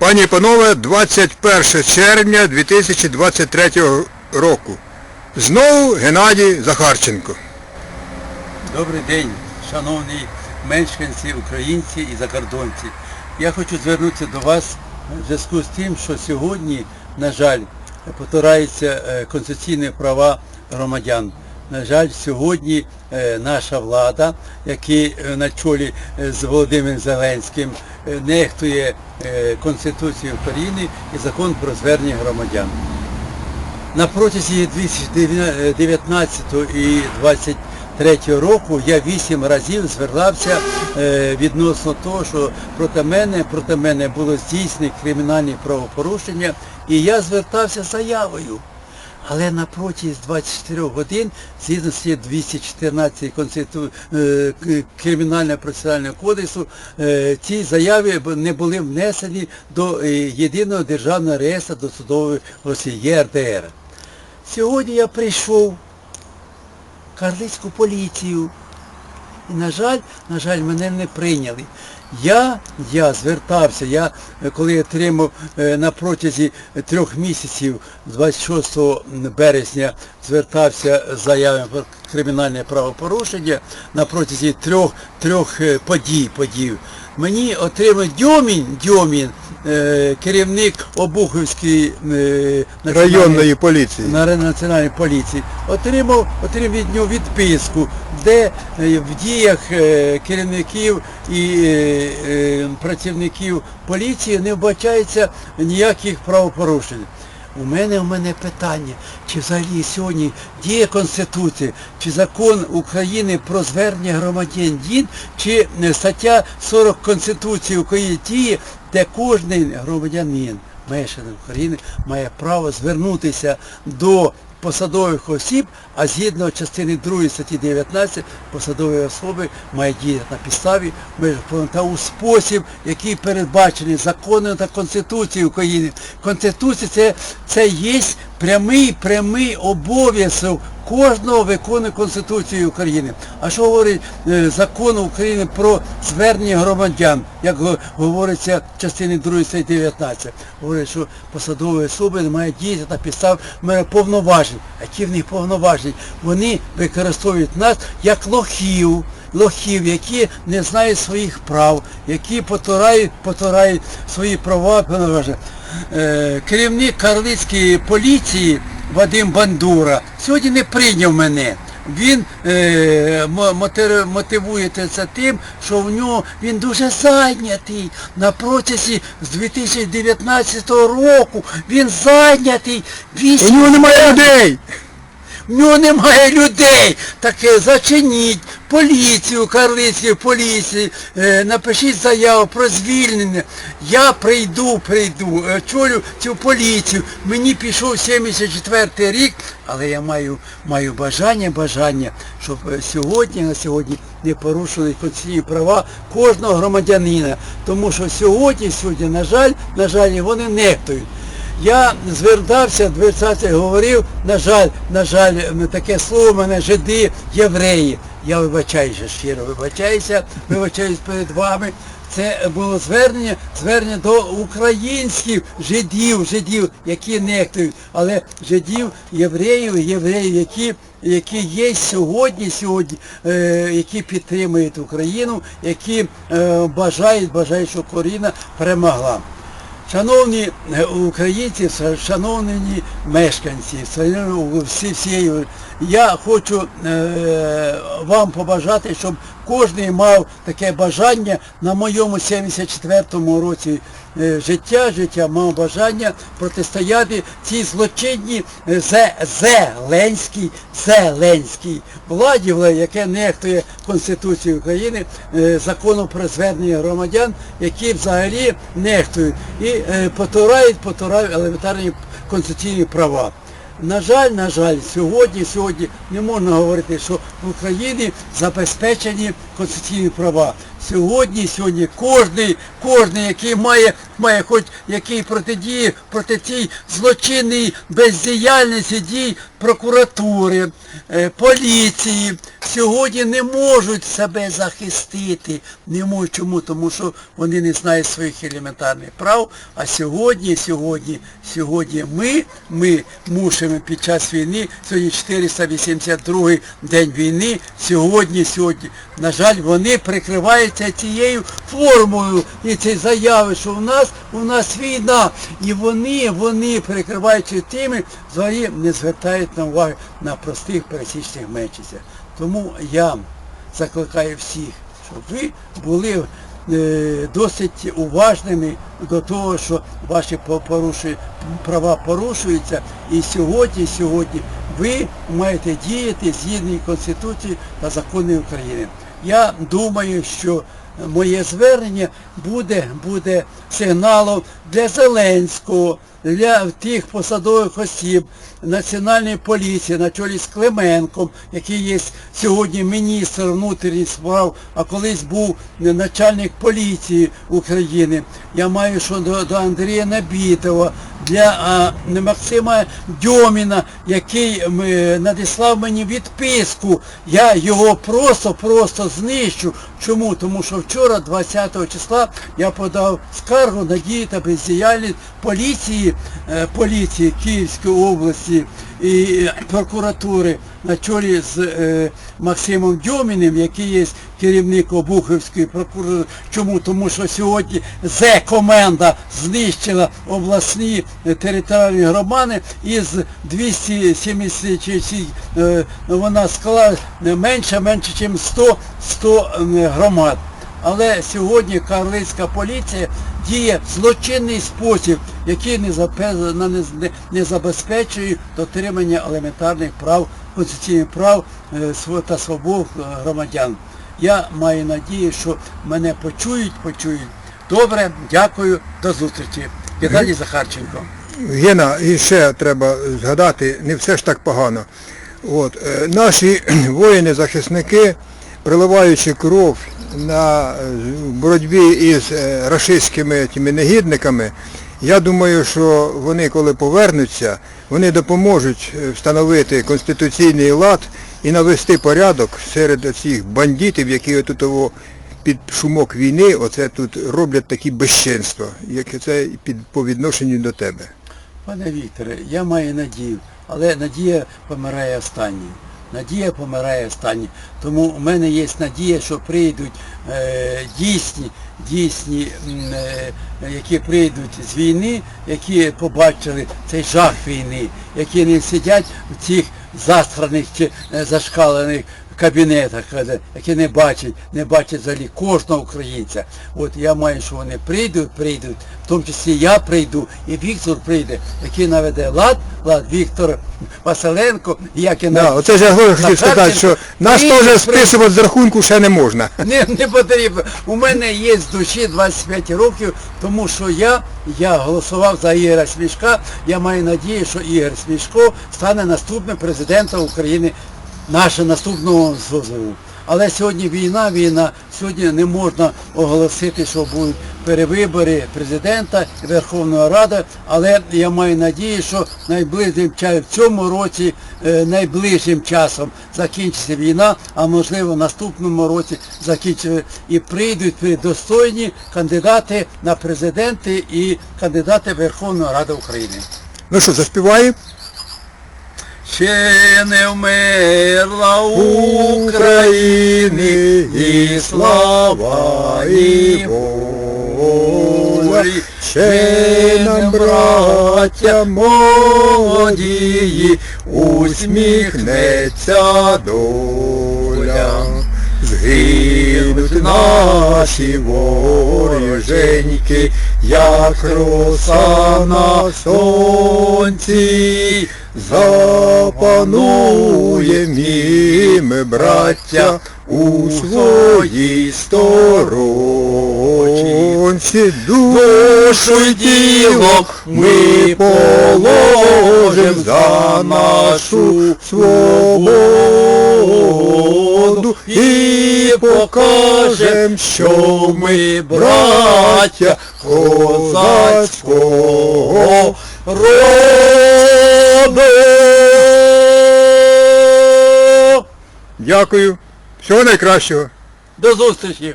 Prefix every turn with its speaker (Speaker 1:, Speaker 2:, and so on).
Speaker 1: Пані і панове, 21 червня 2023 року. Знову Геннадій Захарченко.
Speaker 2: Добрий день, шановні мешканці, українці і закордонці. Я хочу звернутися до вас в зв'язку з тим, що сьогодні, на жаль, потираються е, конституційні права громадян. На жаль, сьогодні е, наша влада, який е, на чолі е, з Володимиром Зеленським, нехтує Конституцію України і закон про звернення громадян. На протязі 2019 і 2023 року я вісім разів звертався відносно того, що проти мене, проти мене було здійснені кримінальні правопорушення, і я звертався заявою. Але на протязі 24 годин, згідно з 214 Конститу... е, Кримінального процесуального кодексу, е, ці заяви не були внесені до е, єдиного державного реєстру досудової Росії ЄРДР. Сьогодні я прийшов в Карлицьку поліцію. І, на жаль, на жаль, мене не прийняли. Я, я звертався, я е, коли отримав е, на протязі трьох місяців, 26 березня, звертався з про кримінальне правопорушення на протязі трьох, трьох е, подій, подій. Мені отримав Дьомін, Дьомін, е, керівник Обухівської е, національної-
Speaker 1: Районної поліції.
Speaker 2: на національній поліції, отримав, отримав від нього відписку, де е, в діях е, керівників і е, е, працівників поліції не вбачається ніяких правопорушень. У мене в мене питання, чи взагалі сьогодні діє Конституція, чи закон України про звернення громадян дін, чи е, стаття 40 Конституції України діє, де кожен громадянин мешканець України має право звернутися до посадових осіб, а згідно частини 2 статті 19 посадові особи мають діяти на підставі та у спосіб, який передбачений законом та Конституцією України. Конституція це, це є прямий, прямий обов'язок кожного виконує Конституцію України. А що говорить е, закон України про звернення громадян, як говориться в частині 2 статті 19? Говорить, що посадові особи не мають діяти на підстав повноважень. А які в них повноважень? Вони використовують нас як лохів. Лохів, які не знають своїх прав, які потурають, потурають свої права. Е, керівник Карлицької поліції Вадим Бандура сьогодні не прийняв мене. Він е, мо- мотивує це тим, що в нього він дуже зайнятий. На протязі з 2019 року він зайнятий.
Speaker 1: У нього немає людей!
Speaker 2: в нього немає людей. Таке зачиніть поліцію, Карлицької поліції, е, напишіть заяву про звільнення. Я прийду, прийду, е, чолю цю поліцію. Мені пішов 74-й рік, але я маю, маю бажання, бажання, щоб е, сьогодні, на сьогодні не порушили конституційні права кожного громадянина. Тому що сьогодні, сьогодні, на жаль, на жаль, вони нехтують. Я звертався, 20 говорив, на жаль, на жаль, таке слово мене жиди, євреї. Я вибачаюся, щиро вибачаюся, вибачаюсь перед вами. Це було звернення, звернення до українських жидів, жидів, які нехтують, але жидів, євреїв, євреїв, які, які є сьогодні, сьогодні, е, які підтримують Україну, які е, бажають, бажають, щоб Україна перемогла. Шановні е, українці, шановні мешканці, всі, всі, я хочу е, вам побажати, щоб кожен мав таке бажання на моєму 74-му році е, життя, життя мав бажання протистояти цій злочинній е, зеленській, зеленській владі, яке нехтує Конституцію України, е, законом про звернення громадян, які взагалі нехтують і потурають, потурають елементарні конституційні права. На жаль, на жаль, сьогодні, сьогодні не можна говорити, що в Україні забезпечені конституційні права. Сьогодні, сьогодні кожний, кожний, який має, має хоч який протидії проти цій злочинній бездіяльності дій прокуратури, е, поліції сьогодні не можуть себе захистити. Не можуть чому? Тому що вони не знають своїх елементарних прав. А сьогодні, сьогодні, сьогодні ми, ми мусимо під час війни, сьогодні 482 день війни, сьогодні, сьогодні, на жаль, вони прикриваються цією формою і цією заяви, що у нас, у нас війна. І вони, вони прикриваючи тими, взагалі не звертають на увагу на простих пересічних мечицях. Тому я закликаю всіх, щоб ви були е, досить уважними до того, що ваші права порушуються. І сьогодні, сьогодні ви маєте діяти згідно Конституції та законів України. Я думаю, що моє звернення буде, буде сигналом для Зеленського, для тих посадових осіб Національної поліції на чолі з Клименком, який є сьогодні міністр внутрішніх справ, а колись був начальник поліції України. Я маю що до, Андрія Набітова, для а, Максима Дьоміна, який м, е, надіслав мені відписку. Я його просто-просто знищу. Чому? Тому що вчора, 20 числа, я подав скаргу на дії та бездіяльність поліції, е, поліції Київської області і е, прокуратури на чолі з е, Максимом Дьоміним, який є керівник Обухівської прокуратури. Чому? Тому що сьогодні Зе-команда знищила обласні територіальні громади із 276 е, вона склала менше, менше, ніж 100, 100 е, громад. Але сьогодні карлицька поліція діє злочинний спосіб, який не, забезпечує дотримання елементарних прав, конституційних прав е, та свобод е, громадян. Я маю надію, що мене почують, почують. Добре, дякую, до зустрічі. Геннадій Захарченко.
Speaker 1: Гена, і ще треба згадати, не все ж так погано. От, е, наші воїни-захисники, приливаючи кров на е, боротьбі із е, рашистськими тими негідниками, я думаю, що вони, коли повернуться, вони допоможуть е, встановити конституційний лад і навести порядок серед цих бандитів, які тут під шумок війни, оце тут роблять такі безчинства, як це під, по відношенню до тебе.
Speaker 2: Пане Вікторе, я маю надію, але надія помирає останньою. Надія помирає останньою. Тому у мене є надія, що прийдуть е, дійсні, дійсні, е, які прийдуть з війни, які побачили цей жах війни, які не сидять в цих застраних чи е, зашкалених кабінетах, каже, які не бачать, не бачать взагалі кожного українця. От я маю, що вони прийдуть, прийдуть, в тому числі я прийду, і Віктор прийде, який наведе лад, лад Віктор Василенко, як і
Speaker 1: Да, оце ж я говорю, хотів сказати, що нас теж списувати з рахунку ще не можна.
Speaker 2: Не, не потрібно. У мене є з душі 25 років, тому що я, я голосував за Ігоря Смішка. Я маю надію, що Ігор Смішко стане наступним президентом України, нашого наступного ЗОЗУ. Але сьогодні війна, війна, сьогодні не можна оголосити, що будуть перевибори президента і Верховної Ради, але я маю надію, що найближчим в цьому році, е, найближчим часом закінчиться війна, а можливо в наступному році закінчиться і прийдуть достойні кандидати на президенти і кандидати Верховної Ради України.
Speaker 1: Ну що, заспіваємо?
Speaker 2: Ще не вмерла
Speaker 1: України і слава, і воля, ще нам, браття молодії, усміхнеться доля. Згинуть наші вороженьки, як роса на сонці, запануєм і браття, у своїй сторонці. Душу й тіло ми положим за нашу свободу покажем, що ми, браття, козацького роду. Дякую. Всього найкращого.
Speaker 2: До зустрічі.